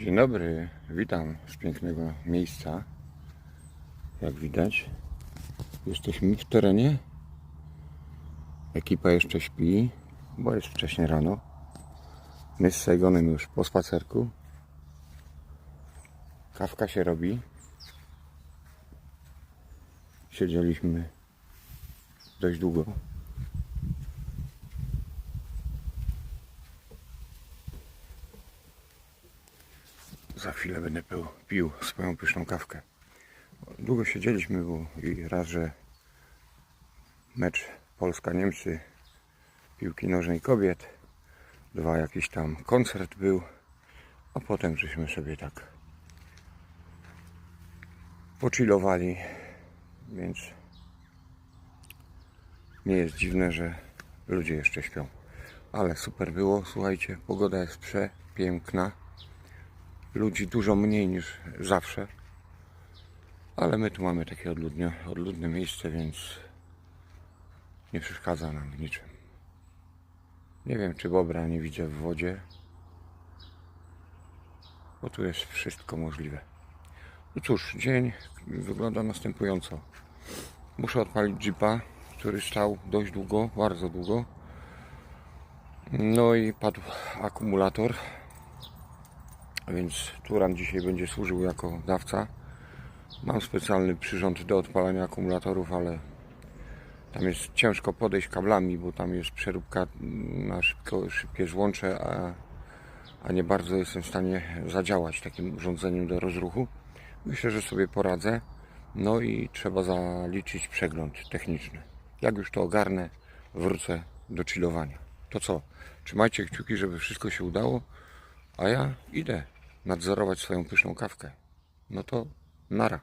Dzień dobry, witam z pięknego miejsca. Jak widać, jesteśmy w terenie. Ekipa jeszcze śpi, bo jest wcześnie rano. My z Saigonem już po spacerku. Kawka się robi. Siedzieliśmy dość długo. Za chwilę będę pił, pił swoją pyszną kawkę. Długo siedzieliśmy, bo i raz, że mecz Polska-Niemcy piłki nożnej kobiet, dwa jakiś tam koncert był, a potem żeśmy sobie tak pochillowali, więc nie jest dziwne, że ludzie jeszcze śpią. Ale super było, słuchajcie, pogoda jest przepiękna ludzi dużo mniej niż zawsze. Ale my tu mamy takie odludne, odludne miejsce, więc nie przeszkadza nam niczym. Nie wiem, czy bobra nie widzę w wodzie, bo tu jest wszystko możliwe. No cóż, dzień wygląda następująco. Muszę odpalić jeepa, który stał dość długo, bardzo długo. No i padł akumulator więc Turan dzisiaj będzie służył jako dawca. Mam specjalny przyrząd do odpalania akumulatorów, ale tam jest ciężko podejść kablami, bo tam jest przeróbka na szybko, szybkie złącze, a, a nie bardzo jestem w stanie zadziałać takim urządzeniem do rozruchu. Myślę, że sobie poradzę. No i trzeba zaliczyć przegląd techniczny. Jak już to ogarnę, wrócę do chillowania. To co? Trzymajcie kciuki, żeby wszystko się udało. A ja idę nadzorować swoją pyszną kawkę. No to nara.